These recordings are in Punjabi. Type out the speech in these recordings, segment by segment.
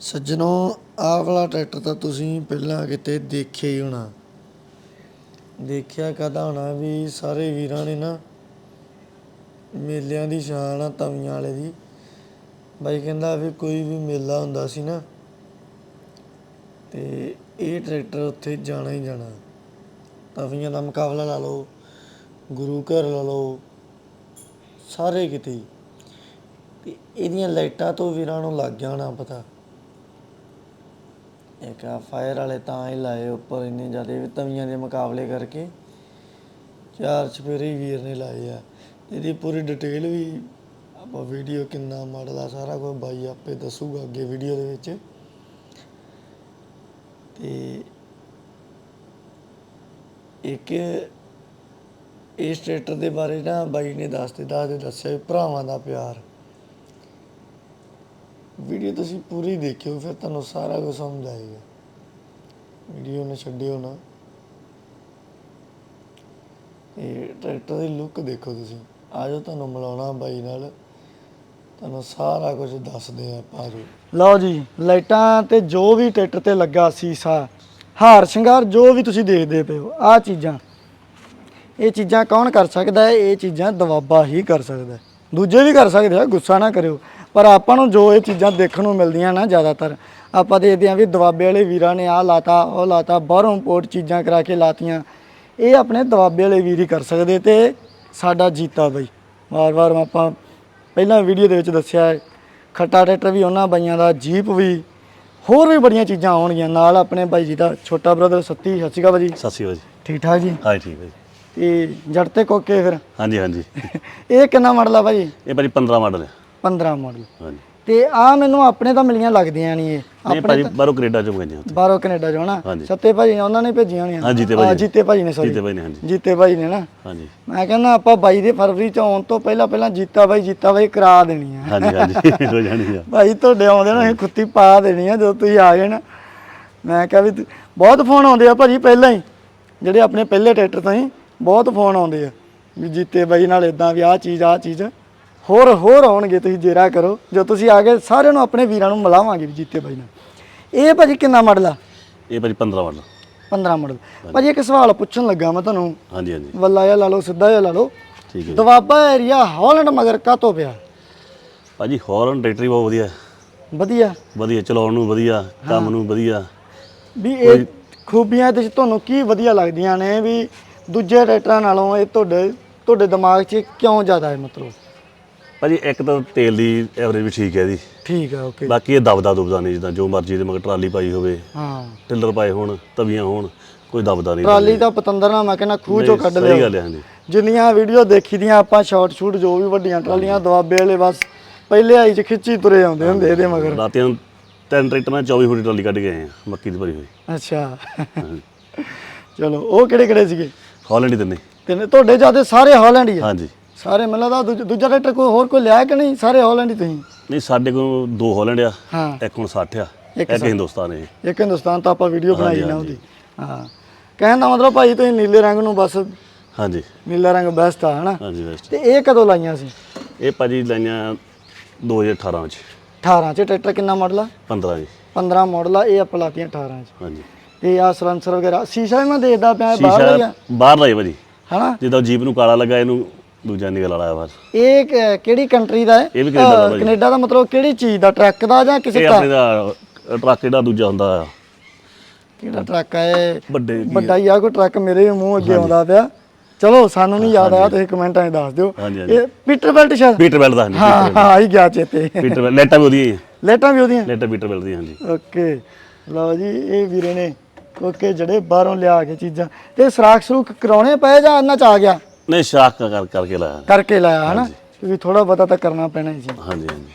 ਸੱਜਣੋ, ਆਹ ਵਾਲਾ ਟਰੈਕਟਰ ਤਾਂ ਤੁਸੀਂ ਪਹਿਲਾਂ ਕਿਤੇ ਦੇਖਿਆ ਹੀ ਹੋਣਾ। ਦੇਖਿਆ ਕਦਾ ਹੋਣਾ ਵੀ ਸਾਰੇ ਵੀਰਾਂ ਨੇ ਨਾ ਮੇਲਿਆਂ ਦੀ ਸ਼ਾਨ ਆ, ਤਵੀਆਂ ਵਾਲੇ ਦੀ। ਬਾਈ ਕਹਿੰਦਾ ਵੀ ਕੋਈ ਵੀ ਮੇਲਾ ਹੁੰਦਾ ਸੀ ਨਾ, ਤੇ ਇਹ ਟਰੈਕਟਰ ਉੱਥੇ ਜਾਣਾ ਹੀ ਜਾਣਾ। ਤਵੀਆਂ ਦਾ ਮੁਕਾਬਲਾ ਲਾ ਲਓ, ਗੁਰੂ ਘਰ ਲਾ ਲਓ, ਸਾਰੇ ਕਿਤੇ। ਤੇ ਇਹਦੀਆਂ ਲਾਈਟਾਂ ਤੋਂ ਵੀਰਾਂ ਨੂੰ ਲੱਗ ਜਾਣਾ ਪਤਾ। ਇੱਕ ਆ ਫਾਇਰ ਵਾਲੇ ਤਾਂ ਹੀ ਲਾਏ ਉੱਪਰ ਇੰਨੇ ਜ਼ਿਆਦਾ ਵੀ ਤਵੀਆਂ ਦੇ ਮੁਕਾਬਲੇ ਕਰਕੇ। ਚਾਰ ਚਪੇਰੇ ਵੀਰ ਨੇ ਲਾਏ ਆ। ਇਹਦੀ ਪੂਰੀ ਡਿਟੇਲ ਵੀ ਆਪਾਂ ਵੀਡੀਓ ਕਿੰਨਾ ਮਾਡਲ ਆ ਸਾਰਾ ਕੁਝ ਬਾਈ ਆਪੇ ਦੱਸੂਗਾ ਅੱਗੇ ਵੀਡੀਓ ਦੇ ਵਿੱਚ। ਤੇ ਇੱਕ ਇਸ ਟਰੈਕਟਰ ਦੇ ਬਾਰੇ ਨਾ ਬਾਈ ਨੇ ਦੱਸਦੇ ਦੱਸਦੇ ਦੱਸਿਆ ਵੀ ਭਰਾਵਾਂ ਦਾ ਪਿਆਰ। ਵੀਡੀਓ ਤੁਸੀਂ ਪੂਰੀ ਦੇਖਿਓ, ਫਿਰ ਤੁਹਾਨੂੰ ਸਾਰਾ ਕੁਝ ਸਮਝ ਆਏਗਾ। ਵੀਡੀਓ ਨੇ ਛੱਡਿਓ ਨਾ। ਇਹ ਟਰੈਕਟਰ ਦੀ ਲੁੱਕ ਦੇਖੋ ਤੁਸੀਂ। ਆਜੋ ਤੁਹਾਨੂੰ ਮਿਲਾਉਣਾ ਬਾਈ ਨਾਲ। ਤੁਹਾਨੂੰ ਸਾਰਾ ਕੁਝ ਦੱਸਦੇ ਆ ਆਪਾਂ ਲਓ ਜੀ, ਲਾਈਟਾਂ ਤੇ ਜੋ ਵੀ ਟਰੈਕਟਰ ਤੇ ਲੱਗਾ ਸੀਸਾ, ਹਾਰ ਸ਼ਿੰਗਾਰ ਜੋ ਵੀ ਤੁਸੀਂ ਦੇਖਦੇ ਪਏ ਹੋ ਆ ਚੀਜ਼ਾਂ। ਇਹ ਚੀਜ਼ਾਂ ਕੌਣ ਕਰ ਸਕਦਾ ਹੈ? ਇਹ ਚੀਜ਼ਾਂ ਦਵਾਬਾ ਹੀ ਕਰ ਸਕਦਾ ਦੂਜੇ ਵੀ ਕਰ ਸਕਦੇ ਆ, ਗੁੱਸਾ ਨਾ ਕਰਿਓ। ਪਰ ਆਪਾਂ ਨੂੰ ਜੋ ਇਹ ਚੀਜ਼ਾਂ ਦੇਖਣ ਨੂੰ ਮਿਲਦੀਆਂ ਨਾ ਜ਼ਿਆਦਾਤਰ ਆਪਾਂ ਦੇਖਦੇ ਆ ਵੀ ਦਵਾਬੇ ਵਾਲੇ ਵੀਰਾਂ ਨੇ ਆ ਲਾਤਾ ਉਹ ਲਾਤਾ ਬਾਹਰੋਂ ਇੰਪੋਰਟ ਚੀਜ਼ਾਂ ਕਰਾ ਕੇ ਲਾਤੀਆਂ। ਇਹ ਆਪਣੇ ਦਵਾਬੇ ਵਾਲੇ ਵੀਰ ਹੀ ਕਰ ਸਕਦੇ ਤੇ ਸਾਡਾ ਜੀਤਾ ਬਾਈ। ਵਾਰ-ਵਾਰ ਆਪਾਂ ਪਹਿਲਾਂ ਵੀਡੀਓ ਦੇ ਵਿੱਚ ਦੱਸਿਆ ਹੈ ਖੱਟਾ ਟਰੈਕਟਰ ਵੀ ਉਹਨਾਂ ਬਾਈਆਂ ਦਾ ਜੀਪ ਵੀ ਹੋਰ ਵੀ ਬੜੀਆਂ ਚੀਜ਼ਾਂ ਆਉਣਗੀਆਂ। ਨਾਲ ਆਪਣੇ ਬਾਈ ਜੀ ਦਾ ਛੋਟਾ ਬ੍ਰਦਰ ਸੱਤੀ ਸਤਿ ਸ਼੍ਰੀ ਅਕਾਲ ਭਾਜੀ ਸਤਿ ਸ਼੍ਰੀ ਅਕਾਲ ਜੀ। ਠੀਕ ਠਾਕ ਜੀ? ਹਾਂ ਠੀਕ ਹੈ ਜੀ। ਤੇ ਜੜ ਤੇ ਕੋਕੇ ਫਿਰ? ਹਾਂਜੀ ਹਾਂਜੀ। ਇਹ ਕਿੰਨਾ ਮਾਡਲ ਆ ਭਾਜੀ ਇਹ ਭਾਜੀ 15 ਮਾਡਲ ਹੈ 15 ਮਾਡਲ ਹਾਂਜੀ। ਤੇ ਆ ਮੈਨੂੰ ਆਪਣੇ ਤਾਂ ਮਿਲੀਆਂ ਲੱਗਦੀਆਂ ਨਹੀਂ ਇਹ। ਭਾਜੀ ਬਾਹਰੋਂ ਕੈਨੇਡਾ ਚੋਂ ਮੰਗਾਈਆਂ ਉੱਥੇ। ਬਾਹਰੋਂ ਕੈਨੇਡਾ ਚੋਂ ਨਾ। ਸੱਤੇ ਭਾਜੀ ਉਹਨਾਂ ਨੇ ਭੇਜੀਆਂ ਹੋਣੀਆਂ। ਹਾਂ, ਜੀਤੇ ਭਾਜੀ। ਜੀਤੇ ਭਾਜੀ ਨੇ ਸੌਰੀ ਜੀਤੇ ਭਾਈ ਨੇ ਹਾਂਜੀ। ਜੀਤੇ ਭਾਜੀ ਨੇ ਨਾ। ਹਾਂਜੀ। ਮੈਂ ਕਹਿੰਦਾ ਆਪਾਂ 22 ਦੇ ਫਰਵਰੀ ਚ ਆਉਣ ਤੋਂ ਪਹਿਲਾਂ ਪਹਿਲਾਂ ਜੀਤਾ ਬਾਈ ਜੀਤਾ ਬਾਈ ਕਰਾ ਦੇਣੀ ਆ ਹਾਂਜੀ ਹਾਂਜੀ ਹੋ ਜਾਣੀ ਆ ਭਾਈ ਤੁਹਾਡੇ ਆਉਂਦੇ ਨਾ ਇਹ ਖੁੱਤੀ ਪਾ ਦੇਣੀ ਆ ਜਦੋਂ ਤੁਸੀਂ ਆ ਗਏ ਨਾ। ਮੈਂ ਕਿਹਾ ਵੀ ਬਹੁਤ ਫੋਨ ਆਉਂਦੇ ਆ ਭਾਜੀ ਪਹਿਲਾਂ ਹੀ। ਜਿਹੜੇ ਆਪਣੇ ਪਹਿਲੇ ਟਰੈਕਟਰ ਤੋਂ ਹੀ ਬਹੁਤ ਫੋਨ ਆਉਂਦੇ ਆ। ਵੀ ਜੀਤੇ ਬਾਈ ਨਾਲ ਇਦਾਂ ਵੀ ਆਹ ਚੀਜ਼ ਆਹ ਚੀਜ਼। ਹੋਰ ਹੋਰ ਆਉਣਗੇ ਤੁਸੀਂ ਜੇਰਾ ਕਰੋ। ਜੋ ਤੁਸੀਂ ਆ ਗਏ ਸਾਰਿਆਂ ਨੂੰ ਆਪਣੇ ਵੀਰਾਂ ਨੂੰ ਮਿਲਾਵਾਂਗੇ ਵੀ ਜੀਤੇ ਬਾਈ ਨਾਲ। ਇਹ ਭਾਜੀ ਕਿੰਨਾ ਮਾਡਲ ਆ? ਇਹ ਭਾਜੀ 15 ਮਾਡਲ। 15 ਮਾਡਲ। ਭਾਜੀ ਇੱਕ ਸਵਾਲ ਪੁੱਛਣ ਲੱਗਾ ਮੈਂ ਤੁਹਾਨੂੰ। ਹਾਂਜੀ ਹਾਂਜੀ। ਵੱਲਾ ਜਾਂ ਲਾ ਲਓ ਸਿੱਧਾ ਜਾਂ ਲਾ ਲਓ। ਠੀਕ ਹੈ। ਦਵਾਬਾ ਏਰੀਆ ਹਾਲੈਂਡ ਮਗਰ ਕਾਤੋਂ ਪਿਆ? ਭਾਜੀ ਹੌਰਨ ਟਰੈਕਟਰ ਬਹੁਤ ਵਧੀਆ। ਵਧੀਆ। ਵਧੀਆ ਚਲਾਉਣ ਨੂੰ ਵਧੀਆ ਕੰਮ ਨੂੰ ਵਧੀਆ। ਵੀ ਇਹ ਖੂਬੀਆਂ ਤੇ ਤੁਹਾਨੂੰ ਕੀ ਵਧੀਆ ਲੱਗਦੀਆਂ ਨੇ ਵੀ ਦੂਜੇ ਟਰੈਕਟਰਾਂ ਨਾਲੋਂ ਇਹ ਤੁਹਾਡੇ ਤੁਹਾਡੇ ਦਿਮਾਗ 'ਚ ਕਿਉਂ ਜ਼ਿਆਦਾ ਹੈ ਮਤਲਬ? ਭਾਜੀ ਇੱਕ ਤਾਂ ਤੇਲ ਦੀ ਐਵਰੇਜ ਵੀ ਠੀਕ ਹੈ ਇਹਦੀ ਠੀਕ ਹੈ ਓਕੇ ਬਾਕੀ ਇਹ ਦਬਦਾ ਦੁਬਦਾ ਨਹੀਂ ਜਿੱਦਾਂ ਜੋ ਮਰਜ਼ੀ ਦੇ ਮਗਰ ਟਰਾਲੀ ਪਾਈ ਹੋਵੇ। ਹਾਂ। ਟਿੱਲਰ ਪਾਏ ਹੋਣ ਤਵੀਆਂ ਹੋਣ ਕੋਈ ਦਬਦਾ ਨਹੀਂ। ਟਰਾਲੀ ਦਾ ਪਤੰਦਰ ਨਾ ਮੈਂ ਕਹਿੰਦਾ ਖੂਹ ਚੋਂ ਕੱਢ ਸਹੀ ਲਿਆ ਗੱਲ ਹੈ ਹਾਂਜੀ। ਜਿੰਨੀਆਂ ਵੀਡੀਓ ਦੇਖੀ ਦੀਆਂ ਆਪਾਂ ਸ਼ਾਰਟ ਸ਼ੂਟ ਜੋ ਵੀ ਵੱਡੀਆਂ ਟਰਾਲੀਆਂ ਦਵਾਬੇ ਵਾਲੇ ਬਸ ਪਹਿਲੇ ਆਈ 'ਚ ਖਿੱਚੀ ਤੁਰੇ ਆਉਂਦੇ ਹੁੰਦੇ ਇਹਦੇ ਮਗਰ। ਰਾਤੀਆਂ ਤਿੰਨ ਟਰੈਕਟਰਾਂ 24 ਫੁੱਟ ਟਰਾਲੀ ਕੱਢ ਕੇ ਆਏ ਆ ਮੱਕੀ ਦੀ ਭਰੀ ਹੋਈ। ਅੱਛਾ। ਚਲੋ ਉਹ ਕਿਹੜੇ ਕਿਹੜੇ ਸੀਗੇ? ਹਾਲੈਂਡ ਹੀ ਦਿੰਨੇ ਤੇ ਤੁਹਾਡੇ ਜਿਆਦੇ ਸਾਰੇ ਹਾਲੈਂਡ ਹੀ ਆ? ਹਾਂਜੀ। ਸਾਰੇ ਮੈਨੂੰ ਲੱਗਦਾ ਦੂਜਾ ਦੂਜਾ ਟਰੈਕਟਰ ਕੋਈ ਹੋਰ ਕੋਈ ਲਿਆ ਕਿ ਨਹੀਂ? ਸਾਰੇ ਹਾਲੈਂਡ ਹੀ ਤੁਸੀਂ? ਨਹੀਂ ਸਾਡੇ ਕੋਲ ਦੋ ਹਾਲੈਂਡ ਆ ਹਾਂ। ਇੱਕ ਹੁਣ 60 ਆ ਇੱਕ ਇੱਕ ਹਿੰਦੁਸਤਾਨ। ਹੈ ਇੱਕ ਹਿੰਦੁਸਤਾਨ ਤਾਂ ਆਪਾਂ ਵੀਡੀਓ ਬਣਾਈ ਨਾ ਉਹਦੀ। ਹਾਂ। ਕਹਿਣ ਦਾ ਮਤਲਬ ਭਾਈ ਤੁਸੀਂ ਨੀਲੇ ਰੰਗ ਨੂੰ ਬਸ ਹਾਂਜੀ। ਨੀਲਾ ਰੰਗ ਬੈਸਟ ਆ ਹਨਾ? ਹਾਂਜੀ ਵੈਸਟ ਤੇ ਇਹ ਕਦੋਂ ਲਾਈਆਂ ਸੀ? ਇਹ ਭਾਜੀ ਲਾਈਆਂ 2018 ਚ। 18 ਚ। ਟਰੈਕਟਰ ਕਿੰਨਾ ਮਾਡਲ ਆ? 15 ਜੀ। 15 ਮਾਡਲ ਆ ਇਹ ਆਪਾਂ ਲਾਤੀਆਂ 18 ਚ। ਹਾਂਜੀ। ਤੇ ਆ ਸਲੈਂਸਰ ਵਗੈਰਾ। ਸ਼ੀਸ਼ਾ ਵੀ ਮੈਂ ਦੇਖਦਾ ਪਿਆ ਇਹ ਬਾਹਰ ਸ਼ੀਸ਼ਾ ਬਾਹਰ ਲਾਈ ਭਾਜੀ। ਹਨਾ? ਜਿੱਦਾਂ ਜੀਪ ਨੂੰ ਕਾਲਾ ਲੱਗਾ ਇਹਨੂੰ ਦੂਜਾ ਨਿਕਲ ਆਇਆ ਬਾਹਰ ਇਹ ਕ- ਕਿਹੜੀ ਕੰਟਰੀ ਦਾ ਹੈ? ਇਹ ਵੀ ਕੈਨੇਡਾ ਦਾ। ਕੈਨੇਡਾ ਦਾ ਮਤਲਬ ਕਿਹੜੀ ਚੀਜ਼ ਦਾ ਟਰੱਕ ਦਾ ਜਾਂ ਕਿਸੇ ਇਹ ਦਾ ਆਪਣੇ ਦਾ ਟਰੱਕ ਜਿਹੜਾ ਦੂਜਾ ਹੁੰਦਾ ਆ। ਕਿਹੜਾ ਟਰੱਕ ਹੈ ਇਹ? ਵੱਡੇ ਕੀ ਆ। ਵੱਡਾ ਹੀ ਆ ਕੋਈ ਟਰੱਕ ਮੇਰੇ ਮੂੰਹ ਅੱਗੇ ਆਉਂਦਾ ਪਿਆ। ਚਲੋ ਸਾਨੂੰ ਨਹੀਂ ਯਾਦ ਆਇਆ ਤੁਸੀਂ ਕਮੈਂਟਾਂ 'ਚ ਦੱਸ ਦਿਓ। ਹਾਂਜੀ, ਹਾਂਜੀ। ਇਹ ਪੀਟਰਬੈਲਟ ਸ਼ਾਇਦ? ਪੀਟਰ ਬੈਲ ਦਾ ਹਾਂਜੀ ਹਾਂ ਹਾਂ ਆਈ ਗਿਆ ਚੇਤੇ। ਪੀਟਰ ਬੈਲ ਲੈਟਾਂ ਵੀ ਉਹਦੀਆਂ ਹੀ ਆ। ਲੇਟਾਂ ਵੀ ਉਹਦੀਆਂ? ਲੈਟਾਂ ਪੀਟਰ ਬੈਲ ਦੀਆਂ ਹਾਂਜੀ। ਓਕੇ। ਲਓ ਜੀ ਇਹ ਵੀਰੇ ਨੇ ਓਕੇ ਜਿਹੜੇ ਬਾਹਰੋਂ ਲਿਆ ਕੇ ਚੀਜ਼ਾਂ। ਤੇ ਸਰਾਖ ਸਰੂਖ ਕਰਾਉਣੇ ਪਏ ਜਾਂ ਇਹਨਾਂ ਚ ਆ ਗਿਆ? ਨਹੀਂ ਸ਼ਾਕ ਕਰ ਕਰਕੇ ਲਾਇਆ। ਕਰਕੇ ਲਾਇਆ ਹਨਾ? ਕਿਉਂਕਿ ਥੋੜਾ ਬਹੁਤਾ ਤਾਂ ਕਰਨਾ ਪੈਣਾ ਹੀ ਸੀ। ਹਾਂਜੀ ਹਾਂਜੀ।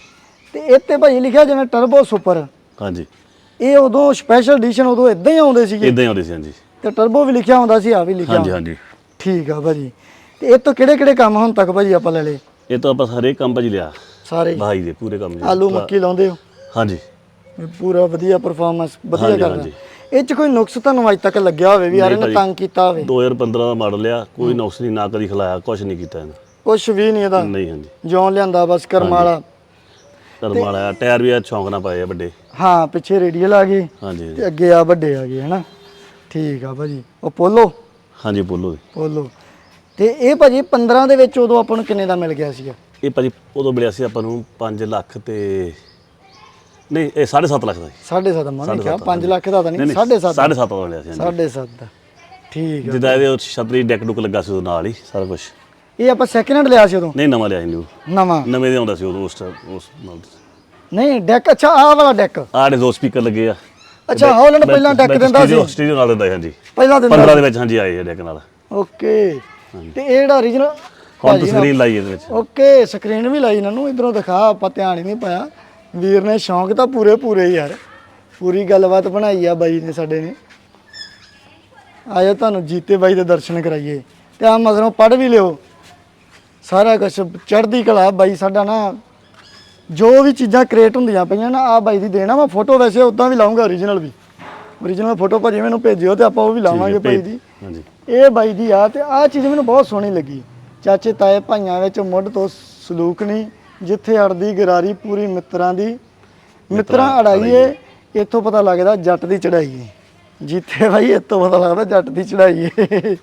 ਤੇ ਇੱਥੇ ਭਾਈ ਲਿਖਿਆ ਜਿਵੇਂ ਟਰਬੋ ਸੁਪਰ ਹਾਂਜੀ। ਇਹ ਉਦੋਂ ਸਪੈਸ਼ਲ ਐਡੀਸ਼ਨ ਉਦੋਂ ਇਦਾਂ ਹੀ ਆਉਂਦੇ ਸੀਗੇ? ਇਦਾਂ ਹੀ ਆਉਂਦੇ ਸੀ ਹਾਂਜੀ। ਤੇ ਟਰਬੋ ਵੀ ਲਿਖਿਆ ਹੁੰਦਾ ਸੀ ਆ ਵੀ ਲਿਖਿਆ। ਹਾਂਜੀ। ਹਾਂਜੀ। ਠੀਕ ਆ ਭਾਜੀ। ਤੇ ਇਹ ਤੋਂ ਕਿਹੜੇ ਕਿਹੜੇ ਕੰਮ ਹੁਣ ਤੱਕ ਭਾਜੀ ਆਪਾਂ ਲੈ ਲਏ? ਇਹ ਤਾਂ ਆਪਾਂ ਹਰੇਕ ਕੰਮ ਭਾਜੀ ਲਿਆ। ਸਾਰੇ। ਭਾਈ ਦੇ ਪੂਰੇ ਕੰਮ ਆਲੂ ਮੱਕੀ ਲਾਉਂਦੇ ਹੋ? ਹਾਂਜੀ। ਪੂਰਾ ਵਧੀਆ ਪਰਫਾਰਮੈਂਸ ਵਧੀਆ ਕਰਦਾ ਹਾਂਜੀ। ਇਹ ਚ ਕੋਈ ਨੁਕਸ ਤੁਹਾਨੂੰ ਅੱਜ ਤੱਕ ਲੱਗਿਆ ਹੋਵੇ ਵੀ ਯਾਰ ਇਹਨੇ। ਤੰਗ ਕੀਤਾ ਹੋਵੇ? 2015 ਦਾ ਮਾਡਲ ਲਿਆ ਕੋਈ ਨੁਕਸ ਨਹੀਂ ਨਾ ਕਦੀ ਖਿਲਾਇਆ ਕੁਝ ਨਹੀਂ ਕੀਤਾ ਇਹਨੇ। ਕੁਝ ਵੀ ਨਹੀਂ ਇਹਦਾ। ਨਹੀਂ ਹਾਂਜੀ। ਜਿਉਂ ਲਿਆਂਦਾ ਬਸ ਕਰਮ ਵਾਲਾ। ਰਮਾਲ ਆ ਟਾਇਰ ਵੀ ਆ ਸ਼ੌਂਕ ਨਾਲ ਪਾਏ ਆ ਵੱਡੇ। ਹਾਂ ਪਿੱਛੇ ਰੇਡੀਅਲ ਆ ਗਏ ਹਾਂਜੀ ਤੇ ਅੱਗੇ ਆ ਵੱਡੇ ਆ ਗਏ ਹਨਾ। ਠੀਕ ਆ ਭਾਜੀ। ਉਹ ਪੋਲੋ? ਹਾਂਜੀ ਜੀ। ਪੋਲੋ। ਤੇ ਇਹ ਭਾਜੀ 15 ਦੇ ਵਿੱਚ ਉਦੋਂ ਆਪਾਂ ਨੂੰ ਕਿੰਨੇ ਦਾ ਮਿਲ ਗਿਆ ਸੀਗਾ? ਇਹ ਭਾਜੀ ਉਦੋਂ ਮਿਲਿਆ ਸੀ ਆਪਾਂ ਨੂੰ 5 ਲੱਖ ਤੇ ਨਹੀਂ ਇਹ 7.5 ਲੱਖ ਦਾ ਜੀ। ਸਾਢੇ ਸੱਤ ਮੈਂ ਕਿਹਾ 5 ਲੱਖ ਦਾ ਤਾਂ ਨਹੀਂ ਨਹੀਂ ਨਹੀਂ ਸਾਢੇ ਸੱਤ। 7.5 ਦਾ ਮਿਲਿਆ ਸੀ ਹਾਂਜੀ। ਸਾਢੇ ਸੱਤ ਦਾ। ਠੀਕ ਆ ਜਿੱਦਾਂ ਇਹਦੇ ਉਹ ਛਤਰੀ ਡੈਕ ਡੁੱਕ ਲੱਗਾ ਸੀ ਉਹਦੇ ਨਾਲ ਹੀ ਸਾਰਾ ਕੁਝ ਇਹ ਆਪਾਂ ਸੈਕਿੰਡ ਹੈਂਡ ਲਿਆ ਸੀ ਉਦੋਂ? ਨਹੀਂ ਨਵਾਂ ਲਿਆ ਸੀ ਨਿਊ ਨਵਾਂ? ਨਵੇਂ ਦੇ ਆਉਂਦਾ ਸੀ ਉਦੋਂ ਉਸ ਉਸ ਨਾਲ। ਨਹੀਂ ਡੈਕ ਅੱਛਾ ਆਹ ਵਾਲਾ ਡੈਕ। ਆਹ ਦੇ ਦੋ ਸਪੀਕਰ ਲੱਗੇ ਆ। ਅੱਛਾ ਹਾਲੈਂਡ ਪਹਿਲਾਂ ਡੈਕ ਦਿੰਦਾ ਸੀ। ਸਟੀਰੀਓ ਨਾਲ ਦਿੰਦਾ ਸੀ, ਹਾਂਜੀ। ਪਹਿਲਾਂ ਦਿੰਦਾ। 15 ਦੇ ਵਿੱਚ ਹਾਂਜੀ ਆਏ ਆ ਡੈਕ ਨਾਲ। ਓਕੇ। ਤੇ ਇਹ ਜਿਹੜਾ origignal ਹੁਣ ਸਕਰੀਨ ਲਾਈ ਇਹਦੇ ਵਿੱਚ। ਓਕੇ ਸਕਰੀਨ ਵੀ ਲਾਈ ਇਹਨਾਂ ਨੂੰ ਇਧਰੋਂ ਦਿਖਾ ਆਪਾਂ ਧਿਆਨ ਹੀ ਨਹੀਂ ਪਾਇਆ। ਵੀਰ ਨੇ ਸ਼ੌਂਕ ਤਾਂ ਪੂਰੇ ਪੂਰੇ ਹੀ ਯਾਰ। ਪੂਰੀ ਗੱਲਬਾਤ ਬਣਾਈ ਆ ਬਾਈ ਨੇ ਸਾਡੇ ਨੇ। ਆਇਆ ਤੁਹਾਨੂੰ ਜੀਤੇ ਬਾਈ ਦੇ ਦਰਸ਼ਨ ਕਰਾਈਏ। ਤੇ ਆ ਮਗਰੋਂ ਪੜ ਵੀ ਲਿਓ। ਸਾਰਾ ਕੁਝ ਚੜ੍ਹਦੀ ਕਲਾ ਬਾਈ ਸਾਡਾ ਨਾ ਜੋ ਵੀ ਚੀਜ਼ਾਂ ਕ੍ਰੀਏਟ ਹੁੰਦੀਆਂ ਪਈਆਂ ਨਾ ਆ ਬਾਈ ਦੀ ਦੇਣਾ ਮੈਂ ਫੋਟੋ ਵੈਸੇ ਉਦਾਂ ਵੀ ਲਾਉਂਗਾ origignal ਵੀ। origignal ਫੋਟੋ ਭਾਜੀ ਮੈਨੂੰ ਭੇਜਿਓ ਤੇ ਆਪਾਂ ਉਹ ਵੀ ਲਾਵਾਂਗੇ ਬਾਈ ਦੀ। ਹਾਂਜੀ। ਇਹ ਬਾਈ ਦੀ ਆ ਤੇ ਆ ਚੀਜ਼ ਮੈਨੂੰ ਬਹੁਤ ਸੋਹਣੀ ਲੱਗੀ। ਚਾਚੇ ਤਾਏ ਭਾਈਆਂ ਵਿੱਚ ਮੁੱਢ ਤੋਂ ਸਲੂਕ ਨਹੀਂ। ਜਿੱਥੇ ਅੜਦੀ ਗਰਾਰੀ ਪੂਰੀ ਮਿੱਤਰਾਂ ਦੀ ਮਿੱਤਰਾਂ ਅੜਾਈਏ ਇੱਥੋਂ ਪਤਾ ਲੱਗਦਾ ਜੱਟ ਦੀ ਚੜਾਈ ਏ ਜਿੱਥੇ ਬਾਈ ਇੱਥੋਂ ਪਤਾ ਲੱਗਦਾ ਜੱਟ ਦੀ ਚੜਾਈ ਏ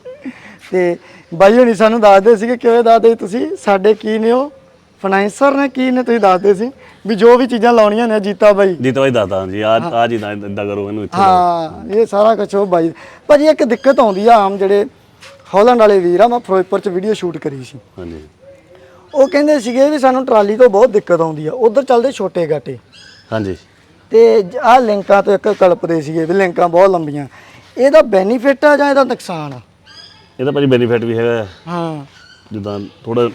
ਤੇ ਬਾਈ ਹੁਣੀ ਸਾਨੂੰ ਦੱਸਦੇ ਸੀਗੇ ਕਿਵੇਂ ਦੱਸਦੇ ਤੁਸੀਂ ਸਾਡੇ ਕੀ ਨੇ ਉਹ? ਫਾਈਨੈਂਸਰ ਨੇ ਕੀ ਨੇ ਤੁਸੀਂ ਦੱਸਦੇ ਸੀ? ਵੀ ਜੋ ਵੀ ਚੀਜ਼ਾਂ ਲਾਉਣੀਆਂ ਨੇ ਜੀਤਾ ਬਾਈ। ਜੀ ਤਾਂ ਭਾਈ ਦੱਸਦਾ ਜੀ ਆ ਆ ਜੀ ਨਾ ਇਦਾਂ ਕਰੋ ਇਹਨੂੰ ਇੱਥੇ। ਹਾਂ ਇਹ ਸਾਰਾ ਕੁਝ ਉਹ ਬਾਈ। ਭਾਜੀ ਇੱਕ ਦਿੱਕਤ ਆਉਂਦੀ ਆ ਆਮ ਜਿਹੜੇ ਹਾਲੈਂਡ ਵਾਲੇ ਵੀਰ ਆ ਮੈਂ ਫਿਰੋਜ਼ਪੁਰ ਚ ਵੀਡੀਓ ਸ਼ੂਟ ਕਰੀ ਸੀ। ਹਾਂਜੀ। ਉਹ ਕਹਿੰਦੇ ਸੀਗੇ ਵੀ ਸਾਨੂੰ ਟਰਾਲੀ ਤੋਂ ਬਹੁਤ ਦਿੱਕਤ ਆਉਂਦੀ ਆ। ਉਧਰ ਚੱਲਦੇ ਛੋਟੇ ਗਾਟੇ। ਹਾਂਜੀ। ਤੇ ਆਹ ਲਿੰਕਾਂ ਤੋਂ ਇੱਕ ਕਲਪਦੇ ਸੀਗੇ ਵੀ ਲਿੰਕਾਂ ਬਹੁਤ ਲੰਬੀਆਂ। ਇਹਦਾ ਬੈਨੀਫਿਟ ਆ ਜਾਂ ਇਹਦਾ ਨੁਕਸਾਨ ਆ? ਇਹਦਾ ਭਾਜੀ ਬੈਨੀਫਿਟ ਵੀ ਹੈਗਾ। ਹਾਂ। ਜਿੱਦਾਂ ਥੋੜਾ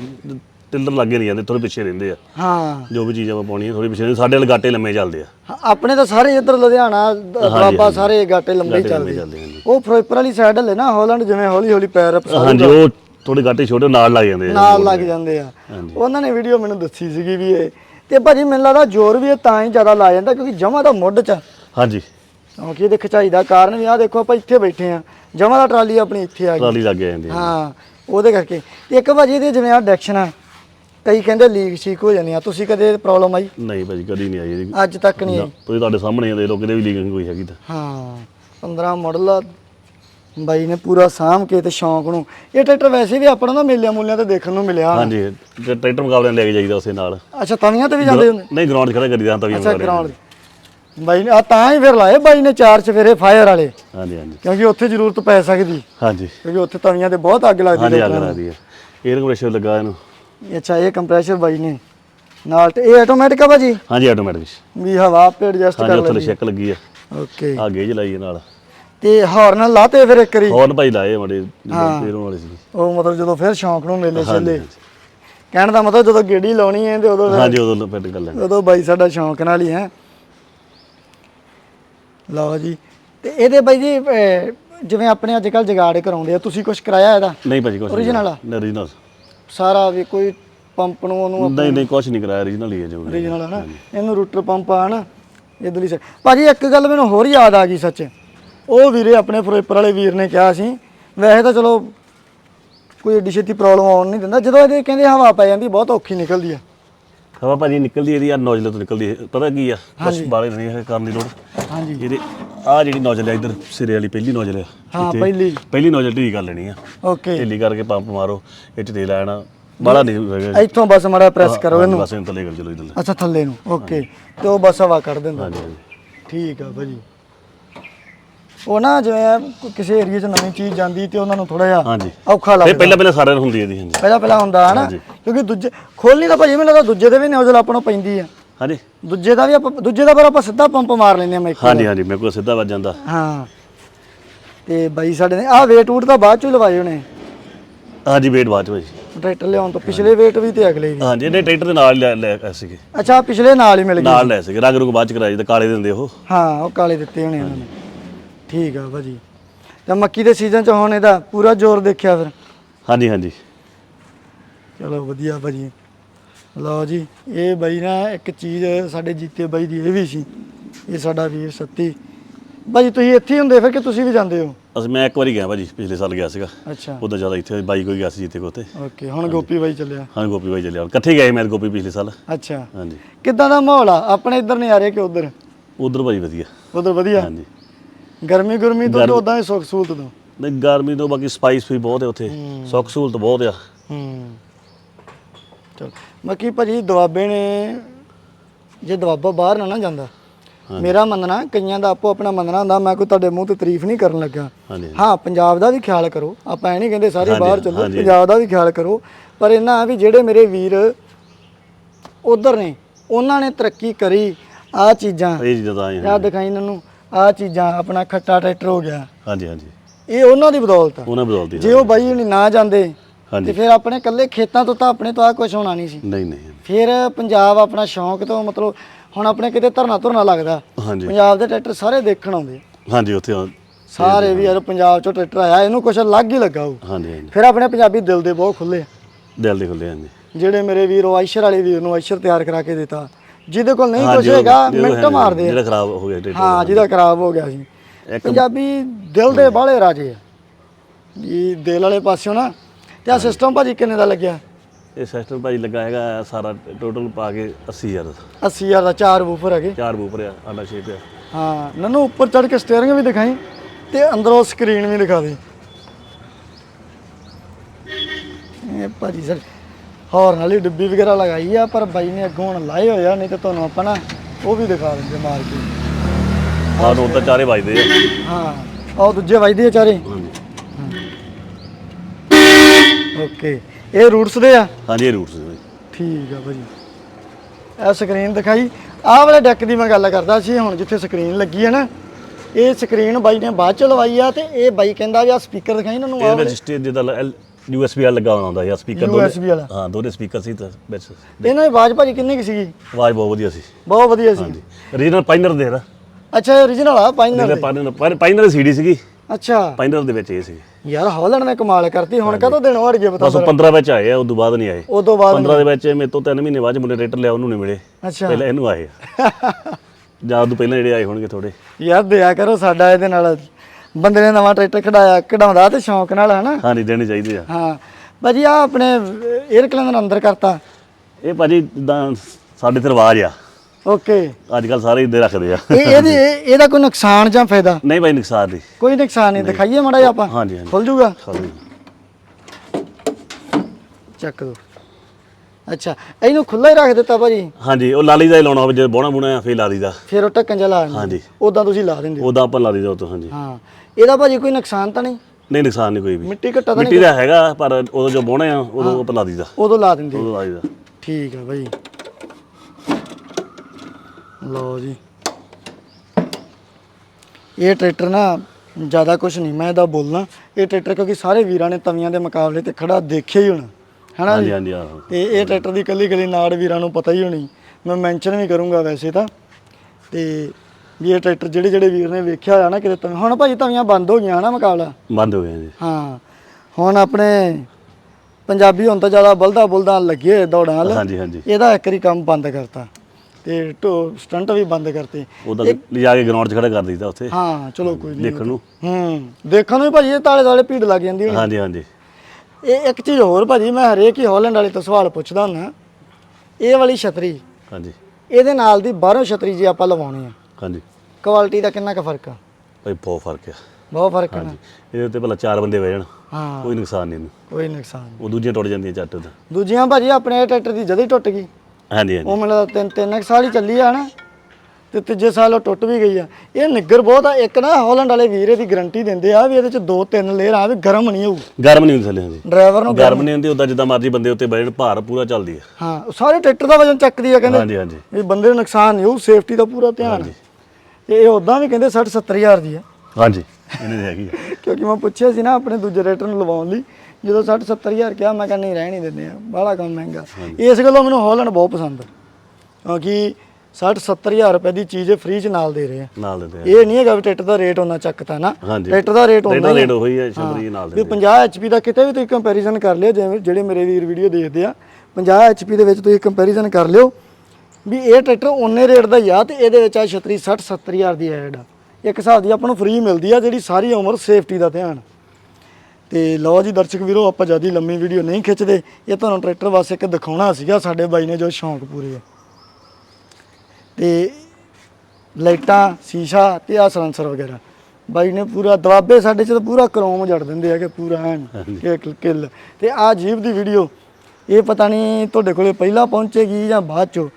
ਟਿਲਰ ਲੱਗੇ ਨਹੀਂ ਜਾਂਦੇ ਥੋੜੇ ਪਿੱਛੇ ਰਹਿੰਦੇ ਆ। ਹਾਂ। ਜੋ ਵੀ ਚੀਜ਼ਾਂ ਆਪਾਂ ਪਾਉਣੀਆਂ ਥੋੜੀ ਪਿੱਛੇ ਰਹਿੰਦੇ। ਸਾਡੇ ਲਗਾਟੇ ਲੰਮੇ ਚੱਲਦੇ ਆ। ਹਾਂ, ਆਪਣੇ ਤਾਂ ਸਾਰੇ ਇੱਧਰ ਲੁਧਿਆਣਾ ਦੁਆਬਾ ਸਾਰੇ ਗਾਟੇ ਲੰਬੇ ਗਾਟੇ ਚੱਲਦੇ ਲੰਮੇ ਚੱਲਦੇ ਹਾਂਜੀ। ਉਹ ਫਿਰੋਜ਼ਪੁਰ ਵਾਲੀ ਸਾਈਡ ਹਲੇ ਨਾ ਹਾਲੈਂਡ ਜਿਵੇਂ ਹੌਲੀ ਹੌਲੀ ਪੈਰ ਪਸਾਰੂ ਹਾਂਜੀ ਉਹ ਥੋੜੇ ਗਾਟੇ ਛੋਟੇ ਨਾਲ ਲੱਗ ਜਾਂਦੇ ਆ ਨਾਲ ਲੱਗ ਜਾਂਦੇ ਆ। ਹਾਂਜੀ। ਉਹਨਾਂ ਨੇ ਵੀਡੀਓ ਮੈਨੂੰ ਦੱਸੀ ਸੀਗੀ ਵੀ ਇਹ। ਤੇ ਭਾਜੀ ਮੈਨੂੰ ਲੱਗਦਾ ਜ਼ੋਰ ਵੀ ਇਹ ਤਾਂ ਹੀ ਜ਼ਿਆਦਾ ਲਾ ਜਾਂਦਾ ਕਿਉਂਕਿ ਜਮਾ ਦਾ ਮੁੱਢ ਚ ਆ। ਹਾਂਜੀ। ਕਿਉਂਕਿ ਇਹਦੇ ਖਿਚਾਈ ਦਾ ਕਾਰਨ ਵੀ ਆ ਦੇਖੋ ਆਪਾਂ ਇੱਥੇ ਬੈਠੇ ਆ। ਜਮਾ ਦਾ ਟਰਾਲੀ ਆਪਣੀ ਇੱਥੇ ਆ ਗਈ। ਟਰਾਲੀ ਲੱਗ ਜਾਂਦੀ ਆ। ਹਾਂ ਉਹਦੇ ਕਰਕੇ। ਤੇ ਇੱਕ ਭਾਜੀ ਇਹਦੇ ਜਿਵੇਂ ਆ ਡੈਕਸ਼ਨ ਆ ਕਈ ਕਹਿੰਦੇ ਲੀਕ ਸ਼ੀਕ ਹੋ ਜਾਂਦੀਆਂ ਤੁਸੀਂ ਕਦੇ ਪ੍ਰੋਬਲਮ ਆਈ? ਨਹੀਂ ਭਾਜੀ ਕਦੀ ਨਹੀਂ ਆਈ ਇਹਦੀ। ਅੱਜ ਤੱਕ ਨਹੀਂ ਆਈ। ਤੁਸੀਂ ਤੁਹਾਡੇ ਸਾਹਮਣੇ ਆ ਦੇ ਲੋ ਕਿਤੇ ਵੀ ਲੀਕਿੰਗ ਕੋਈ ਹੈਗੀ ਤਾਂ। ਹਾਂ 15 ਮਾਡਲ ਆ। ਬਾਈ ਨੇ ਪੂਰਾ ਸਾਂਭ ਕੇ ਤੇ ਸ਼ੌਂਕ ਨੂੰ। ਇਹ ਟਰੈਕਟਰ ਵੈਸੇ ਵੀ ਆਪਣਾ ਨਾ ਮੇਲਿਆਂ ਮੂਲਿਆਂ ਤੇ ਦੇਖਣ ਨੂੰ ਮਿਲਿਆ। ਹਾਂਜੀ ਤੇ ਟਰੈਕਟਰ ਮੁਕਾਬਲੇ ਨੂੰ ਲੈ ਕੇ ਜਾਈਦਾ ਉਸੇ ਨਾਲ। ਅੱਛਾ ਤਵੀਆਂ ਤੇ ਵੀ ਜਾਂਦੇ ਹੁੰਦੇ? ਨਹੀਂ ਗਰਾਊਂਡ 'ਚ ਖੜਾ ਕਰੀਦਾ ਤਾਂ ਵੀ ਅੱਛਾ ਗਰਾਊਂਡ ਬਾਈ ਨੇ ਆ ਤਾਂ ਹੀ ਫਿਰ ਲਾਏ ਬਾਈ ਨੇ ਚਾਰ ਚਫੇਰੇ ਫਾਇਰ ਵਾਲੇ। ਹਾਂਜੀ ਹਾਂਜੀ। ਕਿਉਂਕਿ ਉੱਥੇ ਜ਼ਰੂਰਤ ਪੈ ਸਕਦੀ। ਹਾਂਜੀ। ਕਿਉਂਕਿ ਉੱਥੇ ਤਵੀਆਂ ਤੇ ਬਹੁਤ ਅੱਗ ਲੱਗਦੀ ਹਾਂਜੀ ਹੈ ਅੱਗ ਲੱਗਦੀ ਹੈ 에ਅਰ ਕੰਪਰੈਸ਼ਰ ਲੱਗਾ ਇਹਨੂੰ। ਅੱਛਾ ਇਹ ਕੰਪਰੈਸ਼ਰ ਬਾਈ ਨੇ। ਨਾਲ ਤੇ ਇਹ ਆਟੋਮੈਟਿਕ ਆ ਭਾਜੀ ਹਾਂਜੀ ਆਟੋਮੈਟਿਕ ਵੀ ਹਵਾ ਆਪੇ ਐਡਜਸਟ ਹਾਂਜੀ ਕਰ ਉੱਥੇ ਲੈਂਦੀ ਛੱਕ ਲੱਗੀ ਆ। ਓਕੇ ਆ ਗੇਜ ਲਾਈ ਇਹ ਨਾਲ। ਤੇ ਹਾਰਨ ਲਾਤੇ ਫਿਰ ਇੱਕ ਵਾਰੀ? ਹੋਰ ਭਾਈ ਲਾਏ ਮੜੇ ਫੇਰ ਵਾਲੇ ਸੀ। ਉਹ ਮਤਲਬ ਜਦੋਂ ਫਿਰ ਸ਼ੌਂਕ ਨੂੰ ਮੇਲੇ ਛੱਲੇ। ਕਹਿਣ ਦਾ ਮਤਲਬ ਜਦੋਂ ਗੇੜੀ ਲਾਉਣੀ ਹੈ ਤੇ ਉਦੋਂ ਫਿਰ- ਹਾਂਜੀ ਉਦੋਂ ਫਿੱਟ ਕਰ ਲੈਂਦੇ ਉਦੋਂ ਬਾਈ ਸਾਡਾ ਸ਼ੌਂਕ ਨਾਲ ਹੀ ਹੈ। ਲਓ ਜੀ। ਤੇ ਇਹਦੇ ਬਾਈ ਜੀ ਜਿਵੇਂ ਆਪਣੇ ਅੱਜ ਕੱਲ ਜਗਾੜ ਕਰਾਉਂਦੇ ਆ ਤੁਸੀਂ ਕੁਝ ਕਰਾਇਆ ਇਹਦਾ? ਨਹੀਂ ਭਾਜੀ ਕੁਛ Original ਆ? ਨਹੀਂ original ਸਾਰਾ ਵੀ ਕੋਈ ਪੰਪ ਨੂੰ ਉਹਨੂੰ ਨਹੀਂ ਨਹੀਂ ਕੁਛ ਨਹੀਂ ਕਰਾਇਆ original ਹੀ ਹੈ ਜੋ। ਓਰੀਜਨਲ ਹੈ। ਨਾ? ਇਹਨੂੰ ਰੂਟਰ ਪੰਪ ਆ ਨਾ ਇਧਰਲੀ ਸਾਈਡ ਭਾਜੀ ਇੱਕ ਗੱਲ ਮੈਨੂੰ ਹੋਰ ਯਾਦ ਆ ਗਈ ਸੱਚ। ਉਹ ਵੀਰੇ ਆਪਣੇ ਫਿਰੋਜ਼ਪੁਰ ਵਾਲੇ ਵੀਰ ਨੇ ਕਿਹਾ ਸੀ। ਵੈਸੇ ਤਾਂ ਚਲੋ ਕੋਈ ਏਡੀ ਛੇਤੀ ਪ੍ਰੋਬਲਮ ਆਉਣ ਨਹੀਂ ਦਿੰਦਾ। ਜਦੋਂ ਇਹਦੇ ਕਹਿੰਦੇ ਹਵਾ ਪੈ ਜਾਂਦੀ ਬਹੁਤ ਔਖੀ ਨਿਕਲਦੀ ਆ। ਹਵਾ ਭਾਜੀ ਨਿਕਲਦੀ ਇਹਦੀ ਆ ਨੋਜ਼ਲ ਤੋਂ ਨਿਕਲਦੀ ਹੈ ਪਤਾ ਕੀ ਆ? ਕੁਛ ਬਾਲੇ ਨਹੀਂ ਹੈ ਕਰਨ ਦੀ ਲੋੜ। ਹਾਂਜੀ। ਇਹਦੇ ਆ ਜਿਹੜੀ ਨੋਜ਼ਲ ਹੈ ਇੱਧਰ ਸਿਰੇ ਵਾਲੀ ਪਹਿਲੀ ਨੋਜ਼ਲ ਆ। ਹਾਂ ਇੱਥੇ ਪਹਿਲੀ। ਪਹਿਲੀ ਨੋਜ਼ਲ ਢੀ ਕਰ ਲੈਣੀ ਆ। ਓਕੇ। ਢੀਲੀ ਕਰਕੇ ਪੰਪ ਮਾਰੋ ਇਹ 'ਚ ਤੇਲ ਆਣਾ ਬਾਲਾ ਨਹੀਂ ਹੈਗਾ ਇੱਥੋਂ ਬਸ ਮੜਾ ਪ੍ਰੈਸ ਕਰੋ ਇਹਨੂੰ। ਬਸ ਇਹਨੂੰ ਥੱਲੇ ਕਰ ਚਲੋ ਇਧਰ ਅੱਛਾ ਥੱਲੇ ਨੂੰ। ਓਕੇ। ਤੇ ਉਹ ਬਸ ਹਵਾ ਕੱਢ ਦਿੰਦਾ। ਹਾਂਜੀ ਹਾਂਜੀ। ਠੀਕ ਆ ਭਾਜੀ। ਉਹ ਨਾ ਜਿਵੇਂ ਕਿਸੇ ਏਰੀਆ 'ਚ ਨਵੀਂ ਚੀਜ਼ ਜਾਂਦੀ ਤੇ ਉਹਨਾਂ ਨੂੰ ਥੋੜਾ ਜਿਹਾ ਹਾਂਜੀ। ਔਖਾ ਇਹ ਲੱਗਦਾ। ਪਹਿਲਾਂ ਪਹਿਲਾਂ ਸਾਰਿਆਂ ਨੂੰ ਹੁੰਦੀ ਇਹਦੀ ਹਾਂਜੀ। ਪਹਿਲਾਂ ਪਹਿਲਾਂ ਹੁੰਦਾ ਹੈ ਨਾ ਹਾਂਜੀ। ਕਿਉਂਕਿ ਦੂਜੇ ਖੋਲਣੀ ਤਾਂ ਭਾਜੀ ਮੈਨੂੰ ਲੱਗਦਾ ਦੂਜੇ ਦੇ ਵੀ ਨਿਊਜ਼ਲ ਆਪਾਂ ਨੂੰ ਪੈਂਦੀ ਆ। ਹਾਂਜੀ। ਦੂਜੇ ਦਾ ਵੀ ਆਪਾਂ ਦੂਜੇ ਦਾ ਪਰ ਆਪਾਂ ਸਿੱਧਾ ਪੰਪ ਮਾਰ ਲੈਂਦੇ ਆ ਮੈਂ ਹਾਂਜੀ ਹਾਂਜੀ ਮੇਰੇ ਕੋਲ ਸਿੱਧਾ ਵੱਜ ਜਾਂਦਾ। ਹਾਂ। ਤੇ ਬਾਈ ਸਾਡੇ ਨੇ ਆਹ ਵੇਟ ਵੂਟ ਤਾਂ ਬਾਅਦ ਚ ਹੀ ਲਵਾਏ ਹੋਣੇ। ਹਾਂਜੀ ਵੇਟ ਬਾਅਦ ਚ ਭਾਜੀ ਟਰੈਕਟਰ ਲਿਆਉਣ ਤੋਂ ਪਿਛਲੇ ਵੇਟ ਵੀ ਤੇ ਅਗਲੇ ਵੀ। ਹਾਂਜੀ ਇਹਨੇ ਟਰੈਕਟਰ ਦੇ ਨਾਲ ਹੀ ਲੈ ਲੈ ਆਏ ਸੀਗੇ। ਅੱਛਾ ਪਿਛਲੇ ਨਾਲ ਹੀ ਮਿਲ ਗਏ। ਨਾਲ ਲੈ ਸੀਗੇ। ਰੰਗ ਰੁਗ ਬਾਅਦ ਚ ਕਰਾਈ ਤੇ ਕਾਲੇ ਦਿੰਦੇ ਉਹ। ਹਾਂ ਉਹ ਕਾਲੇ ਦਿੱਤੇ ਹੋਣੇ ਉਹਨਾਂ ਨੇ। ਠੀਕ ਆ ਭਾਜੀ। ਤੇ ਮੱਕੀ ਦੇ ਸੀਜ਼ਨ ਚ ਹੁਣ ਇਹਦਾ ਪੂਰਾ ਜ਼ੋਰ ਦੇਖਿਆ ਫਿਰ? ਹਾਂਜੀ ਹਾਂਜੀ। ਚਲੋ ਵਧੀਆ ਭਾਜੀ। ਲਓ ਜੀ ਇਹ ਬਾਈ ਨਾ ਇੱਕ ਚੀਜ਼ ਸਾਡੇ ਜੀਤੇ ਬਾਈ ਦੀ ਇਹ ਵੀ ਸੀ। ਇਹ ਸਾਡਾ ਵੀਰ ਸੱਤੀ। ਭਾਜੀ ਤੁਸੀਂ ਇੱਥੇ ਹੀ ਹੁੰਦੇ ਫਿਰ ਕਿ ਤੁਸੀਂ ਵੀ ਜਾਂਦੇ ਹੋ? ਅਸੀਂ ਮੈਂ ਇੱਕ ਵਾਰੀ ਗਿਆ ਭਾਜੀ ਪਿਛਲੇ ਸਾਲ ਗਿਆ ਸੀਗਾ। ਅੱਛਾ। ਉਦੋਂ ਜ਼ਿਆਦਾ ਇੱਥੇ ਬਾਈ ਕੋਈ ਗਿਆ ਸੀ ਜਿੱਥੇ ਕੋਤੇ ਓਕੇ ਹੁਣ ਗੋਪੀ ਬਾਈ ਚੱਲਿਆ। ਹਾਂ ਗੋਪੀ ਬਾਈ ਚੱਲਿਆ। ਇਕੱਠੇ ਗਏ ਮੈਂ ਤੇ ਗੋਪੀ ਪਿਛਲੇ ਸਾਲ। ਅੱਛਾ। ਹਾਂਜੀ। ਕਿੱਦਾਂ ਦਾ ਮਾਹੌਲ ਆ? ਆਪਣੇ ਇੱਧਰ ਰਿਹਾ ਕਿ ਉਧਰ? ਉਧਰ ਭਾਜੀ ਵਧੀਆ। ਉਧਰ ਵਧੀਆ? ਹਾਂਜੀ। ਗਰਮੀ ਗੁਰਮੀ ਤੋਂ ਉਦਾਂ ਹੀ ਸੁੱਖ ਸਹੂਲਤ ਤੋਂ। ਨਹੀਂ ਗਰਮੀ ਤੋਂ ਬਾਕੀ ਸਪਾਈਸ ਵੀ ਬਹੁਤ ਹੈ ਉੱਥੇ। ਸੁੱਖ ਸਹੂਲਤ ਬਹੁਤ ਆ। ਹੂੰ। ਚਲ। ਬਾਕੀ ਭਾਜੀ ਦੁਆਬੇ ਨੇ ਜੇ ਦੁਆਬਾ ਬਾਹਰ ਨਾ ਨਾ ਜਾਂਦਾ ਮੇਰਾ ਮੰਨਣਾ ਕਈਆਂ ਦਾ ਆਪੋ ਆਪਣਾ ਮੰਨਣਾ ਹੁੰਦਾ ਮੈਂ ਕੋਈ ਤੁਹਾਡੇ ਮੂੰਹ ਤੇ ਤਾਰੀਫ ਨਹੀਂ ਕਰਨ ਲੱਗਾ। ਹਾਂਜੀ। ਹਾਂ ਪੰਜਾਬ ਦਾ ਵੀ ਖਿਆਲ ਕਰੋ। ਆਪਾਂ ਇਹ ਨਹੀਂ ਕਹਿੰਦੇ ਸਾਰੇ ਹਾਂਜੀ, ਬਾਹਰ ਚੱਲੋ ਹਾਂਜੀ। ਪੰਜਾਬ ਦਾ ਵੀ ਖਿਆਲ ਕਰੋ। ਪਰ ਇਹਨਾਂ ਵੀ ਜਿਹੜੇ ਮੇਰੇ ਵੀਰ ਉਧਰ ਨੇ ਉਹਨਾਂ ਨੇ ਤਰੱਕੀ ਕਰੀ ਆ ਚੀਜ਼ਾਂ। ਇਹ ਚੀਜ਼ਾਂ ਤਾਂ ਆਏ ਆ ਦਿਖਾਈ ਇਹਨਾਂ ਨੂੰ। ਆ ਚੀਜ਼ਾਂ ਆਪਣਾ ਖੱਟਾ ਟਰੈਕਟਰ ਹੋ ਗਿਆ। ਹਾਂਜੀ ਹਾਂਜੀ। ਇਹ ਉਹਨਾਂ ਦੀ ਬਦੌਲਤ ਆ। ਉਹਨਾਂ ਬਦਲਦੀ ਜੇ ਉਹ ਬਾਈ ਹੁਣੀ ਨਾ ਜਾਂਦੇ ਤੇ ਫਿਰ ਆਪਣੇ ਕੱਲੇ ਖੇਤਾਂ ਤੋਂ ਤਾਂ ਆਪਣੇ ਤੋਂ ਆ ਕੁਝ ਹੋਣਾ ਨਹੀਂ ਸੀ। ਨਹੀਂ ਨਹੀਂ ਫਿਰ ਪੰਜਾਬ ਆਪਣਾ ਸ਼ੌਂਕ ਤੋਂ ਮਤਲਬ ਹੁਣ ਆਪਣੇ ਕਿਤੇ ਧਰਨਾ ਧੁਰਨਾ ਲੱਗਦਾ। ਹਾਂਜੀ। ਪੰਜਾਬ ਦੇ ਟਰੈਕਟਰ ਸਾਰੇ ਦੇਖਣ ਆਉਂਦੇ ਹਾਂਜੀ ਉੱਥੇ ਆ- ਸਾਰੇ ਵੀ ਯਾਰ ਪੰਜਾਬ ਚੋਂ ਟਰੈਕਟਰ ਆਇਆ ਇਹਨੂੰ ਕੁਛ ਅਲੱਗ ਹੀ ਲੱਗਾ ਉਹ। ਹਾਂਜੀ ਹਾਂਜੀ। ਫਿਰ ਆਪਣੇ ਪੰਜਾਬੀ ਦਿਲ ਦੇ ਬਹੁਤ ਖੁੱਲੇ ਆ। ਦਿਲ ਦੇ ਖੁੱਲੇ ਹਾਂਜੀ। ਜਿਹੜੇ ਮੇਰੇ ਵੀਰ ਉਹ ਆਇਸ਼ਰ ਵਾਲੇ ਵੀਰ ਨੂੰ ਆਇਸ਼ਰ ਤਿਆਰ ਕਰਾ ਕੇ ਦਿੱਤਾ। ਜਿਹਦੇ ਕੋਲ ਨਹੀਂ ਕੁਝ ਹੈਗਾ ਮਿੰਟ ਮਾਰਦੇ ਆ। ਜਿਹੜਾ ਖਰਾਬ ਹੋ ਗਿਆ ਟਰੈਕਟਰ ਹਾਂ ਜਿਹਦਾ ਖਰਾਬ ਹੋ ਗਿਆ ਸੀ। ਪੰਜਾਬੀ ਦਿਲ ਦੇ ਬਾਹਲੇ ਰਾਜੇ ਆ। ਜੀ ਦਿਲ ਵਾਲੇ ਪਾਸਿਓਂ ਨਾ ਤੇ ਆ ਸਿਸਟਮ ਭਾਜੀ ਕਿੰਨੇ ਦਾ ਲੱਗਿਆ? ਇਹ ਸਿਸਟਮ ਭਾਜੀ ਲੱਗਾ ਹੈਗਾ ਸਾਰਾ ਟੋਟਲ ਪਾ ਕੇ 80000 ਦਾ। 80000 ਦਾ ਚਾਰ ਬੂਫਰ ਹੈਗੇ। ਚਾਰ ਬੂਪਰ ਆ ਆਂਡਾ ਸ਼ੇਪ ਆ। ਹਾਂ ਨਨੂ ਉੱਪਰ ਚੜ ਕੇ ਸਟੀਅਰਿੰਗ ਵੀ ਦਿਖਾਈ ਤੇ ਅੰਦਰੋਂ ਸਕਰੀਨ ਵੀ ਦਿਖਾ ਦੇ। ਇਹ ਭਾਜੀ ਸਰ ਹੌਰਨ ਵਾਲੀ ਡੱਬੀ ਵਗੈਰਾ ਲਗਾਈ ਆ ਪਰ ਬਾਈ ਨੇ ਅੱਗੋਂ ਹੁਣ ਲਾਏ ਹੋਏ ਆ ਨਹੀਂ ਤੇ ਤੁਹਾਨੂੰ ਆਪਾਂ ਨਾ ਉਹ ਵੀ ਦਿਖਾ ਦਿੰਦੇ ਮਾਰ ਕੇ ਆਹ ਦੋ ਤਾਂ ਚਾਰੇ ਵੱਜਦੇ ਆ। ਹਾਂ ਉਹ ਦੂਜੇ ਵੱਜਦੇ ਆ ਚਾਰੇ। ਓਕੇ ਇਹ ਰੂਟਸ ਦੇ ਆ? ਹਾਂਜੀ ਇਹ ਰੂਟਸ ਨੇ ਠੀਕ ਆ ਭਾਜੀ। ਇਹ ਸਕਰੀਨ ਦਿਖਾਈ। ਆਹ ਵਾਲੇ ਡੈਕ ਦੀ ਮੈਂ ਗੱਲ ਕਰਦਾ ਸੀ ਹੁਣ ਜਿੱਥੇ ਸਕਰੀਨ ਲੱਗੀ ਹੈ ਨਾ ਇਹ ਸਕਰੀਨ ਬਾਈ ਨੇ ਬਾਅਦ ਚ ਲਵਾਈ ਆ ਤੇ ਇਹ ਬਾਈ ਕਹਿੰਦਾ ਵੀ ਆ ਸਪੀਕਰ ਦਿਖਾਈ ਇਹਨਾਂ ਨੂੰ ਆਹ ਇਹਦੇ ਵਿੱਚ ਸਟੇ ਜਿੱਦਾਂ ਯੂਐਸਬੀ ਵਾਲਾ ਲੱਗਾ ਹੁੰਦਾ ਜਾਂ ਸਪੀਕਰ USB ਵਾਲਾ? ਹਾਂ ਦੋਨੇ ਸਪੀਕਰ ਸੀ ਤਾਂ ਵਿੱਚ ਇਹਨਾਂ ਦੀ ਆਵਾਜ਼ ਭਾਜੀ ਕਿੰਨੀ ਕੁ ਸੀਗੀ? ਆਵਾਜ਼ ਬਹੁਤ ਵਧੀਆ ਸੀ। ਬਹੁਤ ਵਧੀਆ ਸੀ। ਹਾਂਜੀ। ਰੀਜਨਲ ਪਾਈਨਰ ਦੇ ਨਾ। ਅੱਛਾ ਇਹ origignal ਆ ਪਾਈਨਰ ਜਿਹੜਾ ਪਾਈਨਰ ਪਾਈਨਰ ਸੀਡੀ ਸੀਗੀ। ਅੱਛਾ। ਪਾਈਨਰ ਦੇ ਵਿੱਚ ਇਹ ਸੀ ਯਾਰ ਹੌਲੈਂਡ ਨੇ ਕਮਾਲ ਕਰਤੀ ਹੁਣ ਕਦੋਂ ਦਿਨ ਵੜ ਗਏ ਬਸ ਉਹ 15 ਵਿੱਚ ਆਏ ਆ ਉਦੋਂ ਬਾਅਦ ਨਹੀਂ ਆਏ। ਉਦੋਂ ਬਾਅਦ 15 ਦੇ ਵਿੱਚ ਮੇਰੇ ਤੋਂ 3 ਮਹੀਨੇ ਬਾਅਦ ਮੁੰਡੇ ਰੇਟਰ ਲਿਆ ਉਹਨੂੰ ਨਹੀਂ ਮਿਲੇ। ਅੱਛਾ। ਪਹਿਲਾਂ ਇਹਨੂੰ ਆਏ ਆ। ਜਾਂ ਉਦੋਂ ਪਹਿਲਾਂ ਜਿਹੜੇ ਆਏ ਹੋਣਗੇ ਥੋੜੇ ਯਾਰ ਦਿਆ ਕਰੋ ਸਾਡਾ ਇਹਦੇ ਨਾਲ। ਬੰਦੇ ਨੇ ਨਵਾਂ ਟਰੈਕਟਰ ਖੜਾਇਆ ਕਢਾਉਂਦਾ ਤੇ ਸ਼ੌਂਕ ਨਾਲ ਹਨਾ? ਹਾਂਜੀ ਦੇਣੇ ਚਾਹੀਦੇ ਆ। ਹਾਂ। ਭਾਜੀ ਆ ਆਪਣੇ 에ਅਰ ਕਲੈਂਡਰ ਅੰਦਰ ਕਰਤਾ। ਇਹ ਭਾਜੀ ਜਿੱਦਾਂ ਸਾਡੇ ਤੇ ਰਿਵਾਜ ਆ। ਓਕੇ ਅੱਜ ਕੱਲ ਸਾਰੇ ਇੱਦੇ ਰੱਖਦੇ ਆ। ਇਹ ਇਹਦੀ ਇਹ- ਇਹਦਾ ਕੋਈ ਨੁਕਸਾਨ ਜਾਂ ਫਾਇਦਾ? ਨਹੀਂ ਭਾਈ ਨੁਕਸਾਨ ਨਹੀਂ। ਕੋਈ ਨੁਕਸਾਨ ਨਹੀਂ। ਦਿਖਾਈਏ ਮਾੜਾ ਜਿਹਾ ਆਪਾਂ। ਹਾਂਜੀ ਹਾਂਜੀ। ਖੁੱਲ ਜੂਗਾ। ਚੱਕ ਦੋ। ਅੱਛਾ। ਇਹਨੂੰ ਖੁੱਲਾ ਹੀ ਰੱਖ ਦਿੱਤਾ ਭਾਜੀ। ਹਾਂਜੀ ਉਹ ਲਾਲੀ ਦਾ ਹੀ ਲਾਉਣਾ ਹੋਵੇ ਜੇ ਬੋਣਾ ਬੁਣਾ ਫੇਰ ਲਾ ਦੀਦਾ ਫਿਰ ਉਹ ਢੱਕਣ ਜਿਹਾ ਲਾ ਹਾਂਜੀ। ਉਦਾਂ ਤੁਸੀਂ ਲਾ ਦਿੰਦੇ ਹੋ। ਉਹਦਾ ਆਪਾਂ ਲਾ ਦੀਦਾ ਉਹ ਤੋਂ ਹਾਂਜੀ। ਹਾਂ। ਇਹਦਾ ਭਾਜੀ ਕੋਈ ਨੁਕਸਾਨ ਤਾਂ ਨਹੀਂ? ਨਹੀਂ ਨੁਕਸਾਨ ਨਹੀਂ ਕੋਈ ਵੀ। ਮਿੱਟੀ ਘੱਟਾ ਤਾਂ ਮਿੱਟੀ ਦਾ ਹੈਗਾ ਪਰ ਉਦੋਂ ਜੋ ਬੋਣੇ ਆ ਉਦੋਂ ਆਪਾਂ ਲਾ ਦੀਦਾ ਉਦੋਂ ਲਾ ਦਿੰਦੇ। ਉਦੋਂ ਲਾ ਦੀਦਾ ਠੀਕ ਆ ਭਾਈ ਲਓ ਜੀ। ਇਹ ਟਰੈਕਟਰ ਨਾ ਜ਼ਿਆਦਾ ਕੁਝ ਨਹੀਂ ਮੈਂ ਇਹਦਾ ਬੋਲਣਾ। ਇਹ ਟਰੈਕਟਰ ਕਿਉਂਕਿ ਸਾਰੇ ਵੀਰਾਂ ਨੇ ਤਵੀਆਂ ਦੇ ਮੁਕਾਬਲੇ ਤੇ ਖੜਾ ਦੇਖਿਆ ਹੀ ਹੋਣਾ। ਹੈਨਾ ਹਾਂਜੀ ਜੀ? ਹਾਂਜੀ ਆਹੋ। ਤੇ ਇਹ ਟਰੈਕਟਰ ਦੀ ਕੱਲੀ ਕੱਲੀ ਨਾੜ ਵੀਰਾਂ ਨੂੰ ਪਤਾ ਹੀ ਹੋਣੀ। ਮੈਂ ਮੈਂਸ਼ਨ ਵੀ ਕਰੂੰਗਾ ਵੈਸੇ ਤਾਂ। ਤੇ ਵੀ ਇਹ ਟਰੈਕਟਰ ਜਿਹੜੇ ਜਿਹੜੇ ਵੀਰ ਨੇ ਵੇਖਿਆ ਹੋਇਆ ਨਾ ਕਿਤੇ ਤਵੀਆਂ ਹੁਣ ਭਾਜੀ ਤਵੀਆਂ ਬੰਦ ਹੋ ਗਈਆਂ ਹਨਾ ਮੁਕਾਬਲਾ। ਬੰਦ ਹੋ ਗਏ ਜੀ। ਹਾਂ ਹੁਣ ਆਪਣੇ ਪੰਜਾਬੀ ਹੁਣ ਤਾਂ ਜ਼ਿਆਦਾ ਬਲਦਾ ਬੁਲਦਾ ਲੱਗੇ ਹੋਏ ਦੌੜਾਂ ਵਾਲ। ਹਾਂਜੀ ਹਾਂਜੀ। ਇਹਦਾ ਇੱਕ ਵਾਰੀ ਕੰਮ ਬੰਦ ਕਰਤਾ ਤੇ ਢੋ ਸਟੰਟ ਵੀ ਬੰਦ ਕਰਤੇ। ਉਹਦਾ ਲਿਜਾ ਕੇ ਗਰਾਊਂਡ 'ਚ ਖੜਾ ਕਰ ਦਈਦਾ ਉੱਥੇ। ਹਾਂ ਚਲੋ ਕੋਈ ਨਹੀਂ। ਦੇਖਣ ਨੂੰ। ਹੂੰ ਦੇਖਣ ਨੂੰ ਵੀ ਭਾਜੀ ਇਹ ਤਾਲੇ ਤਾਲੇ ਭੀੜ ਲੱਗ ਜਾਂਦੀ ਹੋਣੀ। ਹਾਂਜੀ ਹਾਂਜੀ। ਇਹ ਇੱਕ ਚੀਜ਼ ਹੋਰ ਭਾਜੀ ਮੈਂ ਹਰੇਕ ਹੀ ਹਾਲੈਂਡ ਵਾਲੇ ਤੋਂ ਸਵਾਲ ਪੁੱਛਦਾ ਹੁੰਦਾ। ਇਹ ਵਾਲੀ ਛਤਰੀ। ਹਾਂਜੀ। ਇਹਦੇ ਨਾਲ ਦੀ ਬਾਹਰੋਂ ਛਤਰੀ ਜੇ ਆਪਾਂ ਲਵਾਉਣੀ ਆ। ਹਾਂਜੀ। ਕੁਆਲਿਟੀ ਦਾ ਕਿੰਨਾ ਕੁ ਫ਼ਰਕ ਆ? ਭਾਈ ਬਹੁਤ ਫ਼ਰਕ ਆ। ਬਹੁਤ ਫ਼ਰਕ ਆ ਨਾ? ਇਹਦੇ ਉੱਤੇ ਭਲਾ ਚਾਰ ਬੰਦੇ ਬਹਿ ਜਾਣ। ਹਾਂ। ਕੋਈ ਨੁਕਸਾਨ ਨਹੀਂ ਇਹਨੂੰ। ਕੋਈ ਨੁਕਸਾਨ ਨਹੀਂ। ਉਹ ਦੂਜੀਆਂ ਟੁੱਟ ਜਾਂਦੀਆਂ ਦਾ ਦੂਜੀਆਂ ਭਾਜੀ ਆਪਣੇ ਇਹ ਟਰੈਕਟਰ ਦੀ ਜਦੀ ਟੁੱਟ ਗਈ। ਹਾਂਜੀ ਹਾਂਜੀ। ਉਹ ਮੈਨੂੰ ਲੱਗਦਾ ਤਿੰਨ ਤਿੰਨ ਕੁ ਸਾਲ ਹੀ ਚੱਲੀ ਆ ਨਾ। ਤੇ ਤੀਜੇ ਸਾਲ ਉਹ ਟੁੱਟ ਵੀ ਗਈ ਆ। ਇਹ ਨਿੱਗਰ ਬਹੁਤ ਆ। ਇੱਕ ਨਾ ਹਾਲੈਂਡ ਵਾਲੇ ਵੀਰ ਇਹਦੀ ਗਾਰੰਟੀ ਦਿੰਦੇ ਆ ਵੀ ਇਹਦੇ ਚ ਦੋ ਤਿੰਨ ਲੇਅਰ ਆ ਵੀ ਗਰਮ ਨਹੀਂ ਹੋਊ। ਗਰਮ ਨਹੀਂ ਹੁੰਦੀ ਥੱਲੇ ਹਾਂਜੀ ਡਰਾਈਵਰ ਨੂੰ ਗਰਮ ਨਹੀਂ ਹੁੰਦੀ ਉਦਾਂ ਜਿੱਦਾਂ ਮਰਜ਼ੀ ਬੰਦੇ ਉੱਤੇ ਬਹਿ ਜਾਣ ਭਾਰ ਪੂਰਾ ਚੱਲਦੀ ਹੈ ਹਾਂ ਉਹ ਸਾਰੇ ਟਰੈਕਟਰ ਦਾ ਵਜਨ ਚੱਕਦੀ ਆ ਕਹਿੰਦੇ ਹਾਂਜੀ ਹਾਂਜੀ। ਵੀ ਬੰਦੇ ਨੂੰ ਨੁਕਸਾਨ ਨਹੀਂ ਹੋਊ ਸੇਫਟੀ ਦਾ ਪੂਰਾ ਧਿਆਨ ਹੈ। ਤੇ ਇਹ ਉਦਾਂ ਵੀ ਕਹਿੰਦੇ 60 70000 ਦੀ ਆ। ਹਾਂਜੀ ਇਹਨੇ ਦੀ ਹੈਗੀ ਆ। ਕਿਉਂਕਿ ਮੈਂ ਪੁੱਛਿਆ ਸੀ ਨਾ ਆਪਣੇ ਦੂਜੇ ਰੇਟਰ ਨੂੰ ਲਵਾਉਣ ਲਈ ਜਦੋਂ 60 70000 ਕਿਹਾ ਮੈਂ ਕਹਿੰਦਾ ਨਹੀਂ ਰਹਿਣ ਹੀ ਦਿੰਦੇ ਆ ਬਾਹਲਾ ਕੰਮ ਮਹਿੰਗਾ। ਇਸ ਗੱਲੋਂ ਮੈਨੂੰ ਹਾਲੈਂਡ ਬਹੁਤ ਪਸੰਦ ਆ। ਕਿਉਂਕਿ 60 70000 ਰੁਪਏ ਦੀ ਚੀਜ਼ ਫ੍ਰੀ ਚ ਨਾਲ ਦੇ ਰਹੇ ਆ। ਨਾਲ ਦਿੰਦੇ ਆ। ਇਹ ਨਹੀਂ ਹੈਗਾ ਵੀ ਟਰੈਕਟਰ ਦਾ ਰੇਟ ਉਹਨਾਂ ਚੱਕਤਾ ਨਾ। ਹਾਂਜੀ। ਟਰੈਕਟਰ ਦਾ ਰੇਟ ਹੀ ਰੇਟ ਉਹੀ ਹੈ। ਸ਼ਬਰੀ ਨਾਲ ਵੀ ਦਿੰਦੇ 50 HP ਦਾ ਕਿਤੇ ਵੀ ਤੁਸੀਂ ਕੰਪੈਰੀਜ਼ਨ ਕਰ ਲਿਓ ਜਿਵੇਂ ਜਿਹੜੇ ਮੇਰੇ ਵੀਰ ਵੀਡੀਓ ਦੇਖਦੇ ਆ 50 HP ਦੇ ਵਿੱਚ ਤੁਸੀਂ ਕੰਪੈਰੀਜ਼ਨ ਕਰ ਲਿਓ ਵੀ ਇਹ ਟਰੈਕਟਰ ਉਹਨੇ ਰੇਟ ਦਾ ਹੀ ਆ ਤੇ ਇਹਦੇ ਵਿੱਚ ਆ ਛਤਰੀ 60 70000 ਦੀ ਐਡ ਆ। ਇੱਕ ਹਿਸਾਬ ਦੀ ਆਪਾਂ ਨੂੰ ਫ੍ਰੀ ਮਿਲਦੀ ਆ ਜਿਹੜੀ ਸਾਰੀ ਉਮਰ ਸੇਫਟੀ ਦਾ ਧਿਆਨ। ਤੇ ਲਓ ਜੀ ਦਰਸ਼ਕ ਵੀਰੋ ਆਪਾਂ ਜ਼ਿਆਦਾ ਲੰਮੀ ਵੀਡੀਓ ਨਹੀਂ ਖਿੱਚਦੇ ਇਹ ਤੁਹਾਨੂੰ ਟਰੈਕਟਰ ਵਾਸਤੇ ਇੱਕ ਦਿਖਾਉਣਾ ਸੀਗਾ ਸਾਡੇ ਬਾਈ ਨੇ ਜੋ ਸ਼ੌਂਕ ਪੂਰੇ ਆ। ਤੇ ਲਾਈਟਾਂ ਸ਼ੀਸ਼ਾ ਤੇ ਆ ਸਲੈਂਸਰ ਵਗੈਰਾ। ਬਾਈ ਨੇ ਪੂਰਾ ਦਵਾਬੇ ਸਾਡੇ ਚ ਤਾਂ ਪੂਰਾ ਕਰੋਮ ਜੜ ਦਿੰਦੇ ਆ ਕਿ ਪੂਰਾ ਐਨ ਕਿਲ ਕਿਲ। ਤੇ ਆ ਜੀਪ ਦੀ ਵੀਡੀਓ ਇਹ ਪਤਾ ਨਹੀਂ ਤੁਹਾਡੇ ਕੋਲੇ ਪਹਿਲਾਂ ਪਹੁੰਚੇਗੀ ਜਾਂ ਬਾਅਦ ਚੋਂ।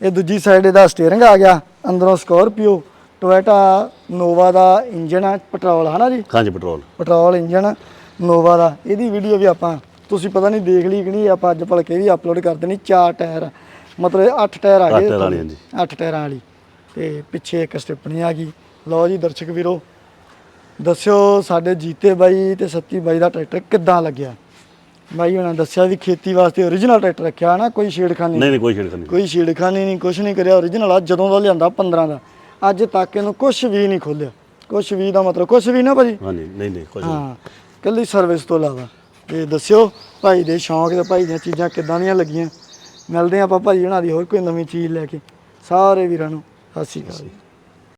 ਇਹ ਦੂਜੀ ਸਾਈਡ ਇਹਦਾ ਸਟੀਅਰਿੰਗ ਆ ਗਿਆ ਅੰਦਰੋਂ ਸਕੋਰਪੀਓ ਟੋਇਟਾ ਨੋਵਾ ਦਾ ਇੰਜਨ ਆ ਪੈਟਰੋਲ ਹਨਾ ਜੀ? ਹਾਂਜੀ ਪੈਟਰੋਲ ਪੈਟਰੋਲ ਇੰਜਨ ਨੋਵਾ ਦਾ। ਇਹਦੀ ਵੀਡੀਓ ਵੀ ਆਪਾਂ ਤੁਸੀਂ ਪਤਾ ਨਹੀਂ ਦੇਖ ਲਈ ਕਿ ਨਹੀਂ ਆਪਾਂ ਅੱਜ ਭਲਕੇ ਵੀ ਅਪਲੋਡ ਕਰ ਦੇਣੀ ਚਾਰ ਟਾਇਰ ਮਤਲਬ 8 ਟਾਇਰ ਆ ਅੱਠ ਗਏ ਟਾਇਰਾਂ ਵਾਲੀ, ਹਾਂਜੀ। 8 ਟਾਇਰਾਂ ਵਾਲੀ। ਤੇ ਪਿੱਛੇ ਇੱਕ ਸਟੈਪਨੀ ਆ ਗਈ। ਲਓ ਜੀ ਦਰਸ਼ਕ ਵੀਰੋ ਦੱਸਿਓ ਸਾਡੇ ਜੀਤੇ ਬਾਈ ਤੇ ਸੱਤੀ ਬਾਈ ਦਾ ਟਰੈਕਟਰ ਕਿੱਦਾਂ ਲੱਗਿਆ? ਬਾਈ ਉਹਨਾਂ ਦੱਸਿਆ ਵੀ ਖੇਤੀ ਵਾਸਤੇ ਓਰੀਜਨਲ ਟਰੈਕਟਰ ਰੱਖਿਆ ਨਾ ਕੋਈ ਛੇੜਖਾਨੀ ਨਹੀਂ ਨਹੀਂ। ਕੋਈ ਛੇੜਖਾਨੀ ਨਹੀਂ। ਕੋਈ ਛੇੜਖਾਨੀ ਨਹੀਂ ਕੁਛ ਨਹੀਂ ਕਰਿਆ ਓਰੀਜਨਲ ਆ ਜਦੋਂ ਦਾ ਲਿਆਂਦਾ 15 ਦਾ। ਅੱਜ ਤੱਕ ਇਹਨੂੰ ਕੁਛ ਵੀ ਨਹੀਂ ਖੋਲਿਆ ਕੁਛ ਵੀ ਦਾ ਮਤਲਬ ਕੁਛ ਵੀ ਨਾ ਭਾਜੀ? ਹਾਂਜੀ ਨਹੀਂ ਨਹੀਂ ਕੁਝ ਨਹੀਂ ਹਾਂ ਕੱਲੀ ਸਰਵਿਸ ਤੋਂ ਇਲਾਵਾ। ਤੇ ਦੱਸਿਓ ਭਾਈ ਦੇ ਸ਼ੌਂਕ ਤੇ ਭਾਈ ਦੀਆਂ ਚੀਜ਼ਾਂ ਕਿੱਦਾਂ ਦੀਆਂ ਲੱਗੀਆਂ? ਮਿਲਦੇ ਹਾਂ ਆਪਾਂ ਭਾਈ ਉਹਨਾਂ ਦੀ ਹੋਰ ਕੋਈ ਨਵੀਂ ਚੀਜ਼ ਲੈ ਕੇ। ਸਾਰੇ ਵੀਰਾਂ ਨੂੰ ਸਤਿ ਸ਼੍ਰੀ ਅਕਾਲ ਜੀ।